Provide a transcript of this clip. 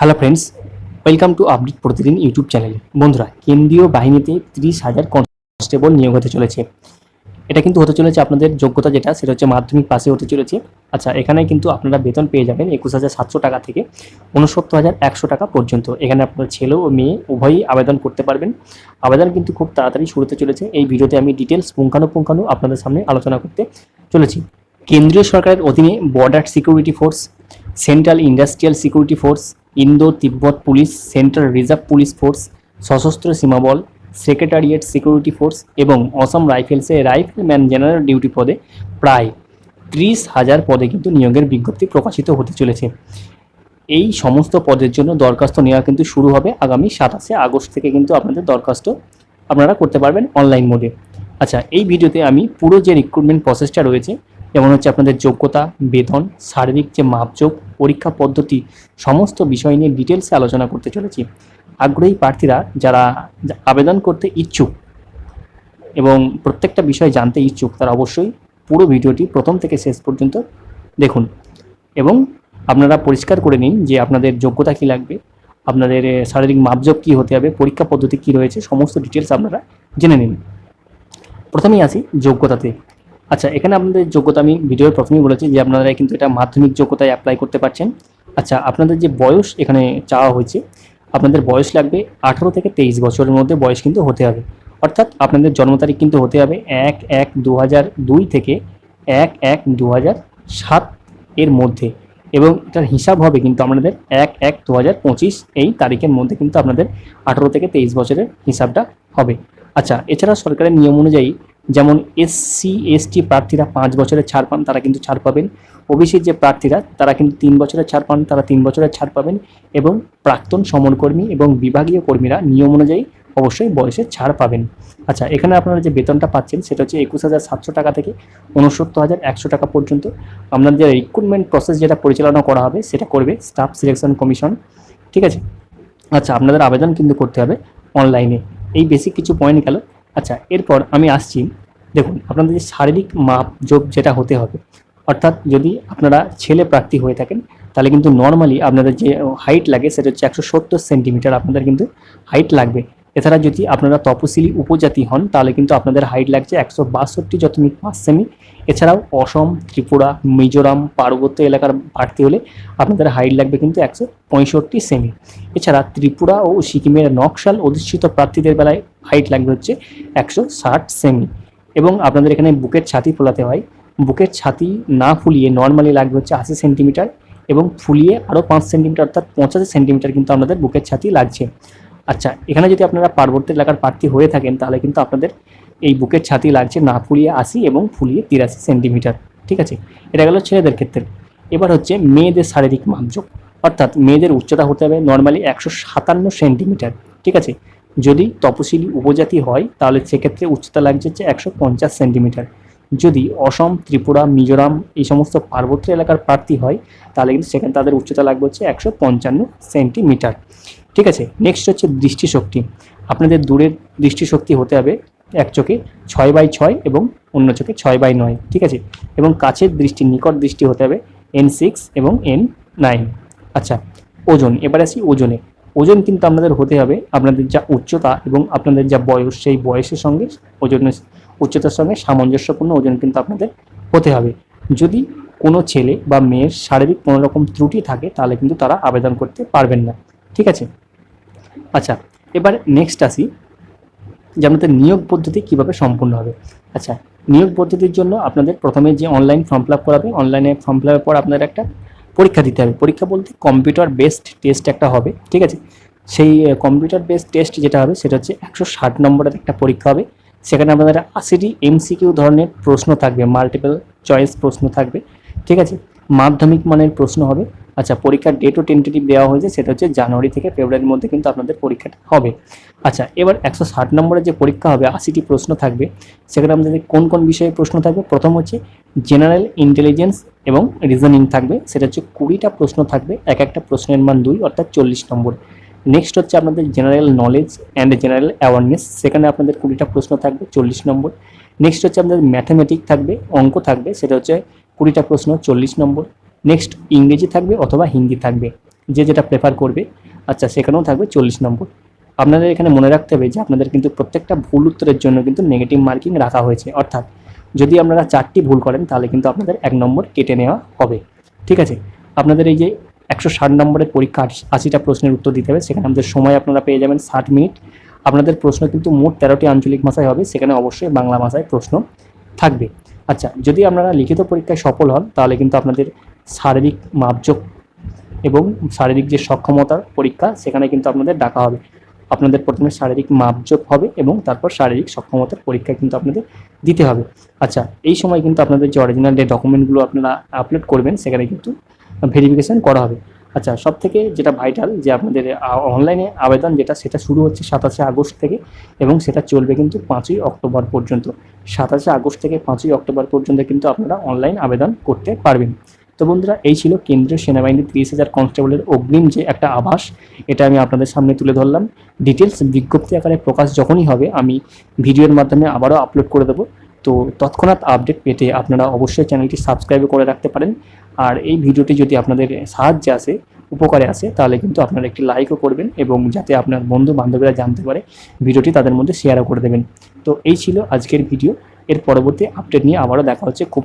Hello friends welcome to update প্রতিদিন YouTube চ্যানেলে বন্ধুরা, কেন্দ্রীয় বাহিনীতে তিরিশ হাজার কনস্টেবল নিয়োগ হতে চলেছে। এটা কিন্তু হতে চলেছে আপনাদের যোগ্যতা যেটা, সেটা হচ্ছে মাধ্যমিক পাশে হতে চলেছে। আচ্ছা এখানে কিন্তু আপনারা বেতন পেয়ে যাবেন একুশ হাজার সাতশো টাকা থেকে উনসত্তর হাজার একশো টাকা পর্যন্ত। এখানে আপনার ছেলে ও মেয়ে উভয়ই আবেদন করতে পারবেন। আবেদন কিন্তু খুব তাড়াতাড়ি শুরুতে চলেছে। এই ভিডিওতে আমি ডিটেলস পুঙ্খানুপুঙ্খানু আপনাদের সামনে আলোচনা করতে চলেছি। কেন্দ্রীয় সরকারের অধীনে border security force central industrial security force Indo Tibet police, central reserve police force, সশস্ত্র সীমাবল সেক্রেটারিয়েট সিকিউরিটি ফোর্স এবং অসম রাইফেলসে রাইফেলম্যান জেনারেল ডিউটি পদে প্রায় ত্রিশ হাজার পদে কিন্তু নিয়োগের বিজ্ঞপ্তি প্রকাশিত হতে চলেছে। এই সমস্ত পদের জন্য দরখাস্ত নেওয়া কিন্তু শুরু হবে আগামী সাতাশে আগস্ট থেকে কিন্তু আপনাদের দরখাস্ত আপনারা করতে পারবেন অনলাইন মোডে আচ্ছা এই ভিডিওতে আমি পুরো যে রিক্রুটমেন্ট প্রসেসটা রয়েছে, যেমন হচ্ছে আপনাদের যোগ্যতা, বেতন, সার্বিক যে মাপযোগ পরীক্ষা পদ্ধতি সমস্ত বিষয় নিয়ে ডিটেলসে আলোচনা করতে চলেছি। আগ্রহী প্রার্থীরা যারা আবেদন করতে ইচ্ছুক এবং প্রত্যেকটা বিষয় জানতে ইচ্ছুক, তারা অবশ্যই পুরো ভিডিওটি প্রথম থেকে শেষ পর্যন্ত দেখুন এবং আপনারা পরিষ্কার করে নিন যে আপনাদের যোগ্যতা কী লাগবে, আপনাদের শারীরিক মাপযোগ কী হতে হবে, পরীক্ষা পদ্ধতি কী রয়েছে, সমস্ত ডিটেলস আপনারা জেনে নিন। প্রথমেই আসি যোগ্যতাতে। আচ্ছা এখানে আপনাদের যোগ্যতা, আমি ভিডিওর প্রথমেই বলেছি যে আপনারা কিন্তু এটা মাধ্যমিক যোগ্যতায় অ্যাপ্লাই করতে পারছেন। আচ্ছা আপনাদের যে বয়স এখানে চাওয়া হয়েছে, আপনাদের বয়স লাগবে আঠারো থেকে তেইশ বছরের মধ্যে বয়স কিন্তু হতে হবে। অর্থাৎ আপনাদের জন্ম তারিখ কিন্তু হতে হবে এক এক দু দুই থেকে এক এক দু সাত এর মধ্যে। এবং এটার হিসাব হবে কিন্তু আপনাদের এক এক দু এই তারিখের মধ্যে কিন্তু আপনাদের আঠারো থেকে তেইশ বছরের হিসাবটা হবে। আচ্ছা এছাড়া সরকারের নিয়ম অনুযায়ী যেমন এসসি এসটি প্রার্থীরা পাঁচ বছরের ছাড় পান, তারা কিন্তু ছাড় পাবেন। ওবিসির যে প্রার্থীরা, তারা কিন্তু তিন বছরের ছাড় পান, তারা তিন বছরের ছাড় পাবেন এবং প্রাক্তন সমরকর্মী এবং বিভাগীয় কর্মীরা নিয়ম অনুযায়ী অবশ্যই বয়সে ছাড় পাবেন। আচ্ছা এখানে আপনারা যে বেতনটা পাচ্ছেন, সেটা হচ্ছে একুশ হাজার সাতশো টাকা থেকে উনসত্তর হাজার একশো টাকা পর্যন্ত। আপনাদের যে রিক্রুটমেন্ট প্রসেস যেটা পরিচালনা করা হবে, সেটা করবে স্টাফ সিলেকশন কমিশন ঠিক আছে? আচ্ছা আপনাদের আবেদন কিন্তু করতে হবে অনলাইনে এই বেসিক কিছু পয়েন্ট গেল। আচ্ছা এরপর আমি আসছি, দেখুন, আপনাদের যে শারীরিক মাপ যোগ যেটা হতে হবে, অর্থাৎ যদি আপনারা ছেলে প্রার্থী হয়ে থাকেন, তাহলে কিন্তু নর্মালি আপনাদের যে হাইট লাগে, সেটা হচ্ছে একশো সত্তর সেন্টিমিটার আপনাদের কিন্তু হাইট লাগবে। এছাড়া যদি আপনারা তপশিলি উপজাতি হন, তাহলে কিন্তু আপনাদের হাইট লাগছে একশো বাষট্টি দশমিক পাঁচ সেমি এছাড়াও অসম, ত্রিপুরা, মিজোরাম, পার্বত্য এলাকার প্রার্থী হলে আপনাদের হাইট লাগবে কিন্তু একশো পঁয়ষট্টি সেমি এছাড়া ত্রিপুরা ও সিকিমের নকশাল অধিষ্ঠিত প্রার্থীদের বেলায় হাইট লাগবে হচ্ছে একশো ষাট সেমি এবং আপনাদের এখানে বুকের ছাতি ফোলাতে হয়। বুকের ছাতি না ফুলিয়ে নর্মালি লাগবে হচ্ছে আশি সেন্টিমিটার এবং ফুলিয়ে আরও পাঁচ সেন্টিমিটার অর্থাৎ পঁচাশি সেন্টিমিটার কিন্তু আপনাদের বুকের ছাতি লাগছে। আচ্ছা এখানে যদি আপনারা পার্বত্য এলাকার প্রার্থী হয়ে থাকেন, তাহলে কিন্তু আপনাদের এই বুকের ছাতি লাগছে না ফুলিয়ে আশি এবং ফুলিয়ে তিরাশি সেন্টিমিটার, ঠিক আছে? এটা গেল ছেলেদের ক্ষেত্রে। এবার হচ্ছে মেয়েদের শারীরিক মাপযোগ। অর্থাৎ মেয়েদের উচ্চতা হতে হবে নর্মালি একশো সাতান্ন সেন্টিমিটার, ঠিক আছে? যদি তপশিলি উপজাতি হয়, তাহলে সেক্ষেত্রে উচ্চতা লাগছে হচ্ছে একশো পঞ্চাশ সেন্টিমিটার। যদি অসম, ত্রিপুরা, মিজোরাম এই সমস্ত পার্বত্য এলাকার প্রার্থী হয়, তাহলে কিন্তু সেখানে তাদের উচ্চতা লাগবে হচ্ছে একশো পঞ্চান্ন সেন্টিমিটার। ঠিক আছে? নেক্সট হচ্ছে দৃষ্টিশক্তি। আপনাদের দূরের দৃষ্টিশক্তি হতে হবে এক চোখে ছয় বাই ছয় এবং অন্য চোখে ছয় বাই নয়, ঠিক আছে? এবং কাছের দৃষ্টি, নিকট দৃষ্টি হতে হবে এন সিক্স এবং এন নাইন আচ্ছা ওজন, এবার আসি ওজনে। ওজন কিন্তু আপনাদের হতে হবে আপনাদের যা উচ্চতা এবং আপনাদের যা বয়স, সেই বয়সের সঙ্গে ওজনের উচ্চতার সঙ্গে সামঞ্জস্যপূর্ণ ওজন কিন্তু আপনাদের হতে হবে। যদি কোনো ছেলে বা মেয়ের শারীরিক কোনোরকম ত্রুটি থাকে, তাহলে কিন্তু তারা আবেদন করতে পারবেন না। ঠিক আছে? আচ্ছা এবার নেক্সট আসি যে আপনাদের নিয়োগ পদ্ধতি কীভাবে সম্পূর্ণ হবে। আচ্ছা নিয়োগ পদ্ধতির জন্য আপনাদের প্রথমে যে অনলাইন ফর্ম ফিল আপ করাবে অনলাইনে ফর্ম ফিল আপের পর আপনাদের একটা পরীক্ষা দিতে হবে। পরীক্ষা বলতে কম্পিউটার বেসড টেস্ট একটা হবে, ঠিক আছে? সেই কম্পিউটার বেসড টেস্ট যেটা হবে, সেটা হচ্ছে একশো ষাট নম্বরের একটা পরীক্ষা হবে। সেখানে আপনাদের আশিটি এমসিকিউ ধরনের প্রশ্ন থাকবে মাল্টিপল চয়েস প্রশ্ন থাকবে, ঠিক আছে? মাধ্যমিক মানের প্রশ্ন হবে আচ্ছা পরীক্ষার ডেটও টেন্টেটিভ দেওয়া হয়েছে, সেটা হচ্ছে জানুয়ারি থেকে ফেব্রুয়ারির মধ্যে কিন্তু আপনাদের পরীক্ষাটা হবে। আচ্ছা এবার একশো ষাট নম্বরের যে পরীক্ষা হবে, আশিটি প্রশ্ন থাকবে, সেখানে আপনাদের কোন কোন বিষয়ে প্রশ্ন থাকবে? প্রথম হচ্ছে জেনারেল ইন্টেলিজেন্স এবং রিজনিং থাকবে, সেটা হচ্ছে কুড়িটা প্রশ্ন থাকবে, এক একটা প্রশ্নের মান দুই, অর্থাৎ চল্লিশ নম্বর। নেক্সট হচ্ছে আপনাদের general knowledge and general awareness সেখানে আপনাদের কুড়িটা প্রশ্ন থাকবে, চল্লিশ নম্বর। নেক্সট হচ্ছে আপনাদের ম্যাথামেটিক থাকবে, অঙ্ক থাকবে, সেটা হচ্ছে কুড়িটা প্রশ্ন, চল্লিশ নম্বর। নেক্সট ইংরেজি থাকবে অথবা হিন্দি থাকবে। যে যেটা প্রেফার করবে আচ্ছা সেখানেও থাকবে চল্লিশ নম্বর। আপনাদের এখানে মনে রাখতে হবে যে আপনাদের কিন্তু প্রত্যেকটা ভুল উত্তরের জন্য কিন্তু নেগেটিভ মার্কিং রাখা হয়েছে। অর্থাৎ, যদি আপনারা চারটি ভুল করেন, তাহলে কিন্তু আপনাদের এক নম্বর কেটে নেওয়া হবে। ঠিক আছে? আপনাদের এই যে একশো ষাট নম্বরের পরীক্ষা আশি- আশিটা প্রশ্নের উত্তর দিতে হবে। সেখানে আমাদের সময় আপনারা পেয়ে যাবেন ষাট মিনিট। আপনাদের প্রশ্ন কিন্তু মোট তেরোটি আঞ্চলিক ভাষায় হবে। সেখানে অবশ্যই বাংলা ভাষায় প্রশ্ন থাকবে। আচ্ছা যদি আপনারা লিখিত পরীক্ষায় সফল হন, তাহলে কিন্তু আপনাদের শারীরিক মাপযোগ এবং শারীরিক যে সক্ষমতার পরীক্ষা, সেখানে কিন্তু আপনাদের ডাকা হবে। আপনাদের প্রথমে শারীরিক মাপযোগ হবে এবং তারপর শারীরিক সক্ষমতার পরীক্ষা কিন্তু আপনাদের দিতে হবে। আচ্ছা এই সময় কিন্তু আপনাদের যে অরিজিনাল যে ডকুমেন্টগুলো আপনারা আপলোড করবেন, সেখানে কিন্তু ভেরিফিকেশন করা হবে। আচ্ছা সব থেকে যেটা ভাইটাল যে আপনাদের অনলাইনে আবেদন যেটা, সেটা শুরু হচ্ছে সাতাশে আগস্ট থেকে এবং সেটা চলবে কিন্তু পাঁচই অক্টোবর পর্যন্ত। সাতাশে আগস্ট থেকে পাঁচই অক্টোবর পর্যন্ত কিন্তু আপনারা অনলাইন আবেদন করতে পারবেন। তো বন্ধুরা, এই ছিল কেন্দ্রীয় সেনাবাহিনীর তিরিশ হাজার কনস্টেবলের অগ্রিম যে একটা আভাস, এটা আমি আপনাদের সামনে তুলে ধরলাম। ডিটেলস বিজ্ঞপ্তি আকারে প্রকাশ যখনই হবে, আমি ভিডিওর মাধ্যমে আবারও আপলোড করে দেবো। তো তৎক্ষণাৎ আপডেট পেতে আপনারা অবশ্যই চ্যানেলটি সাবস্ক্রাইব করে রাখতে পারেন। আর এই ভিডিওটি যদি আপনাদের সাহায্যে আসে, উপকারে আসে, তাহলে কিন্তু আপনারা একটি লাইকও করবেন এবং যাতে আপনার বন্ধু বান্ধবীরা জানতে পারে ভিডিওটি তাদের মধ্যে শেয়ারও করে দেবেন। তো এই ছিল আজকের ভিডিও। এর পরবর্তী আপডেট নিয়ে আবারও দেখা হচ্ছে খুব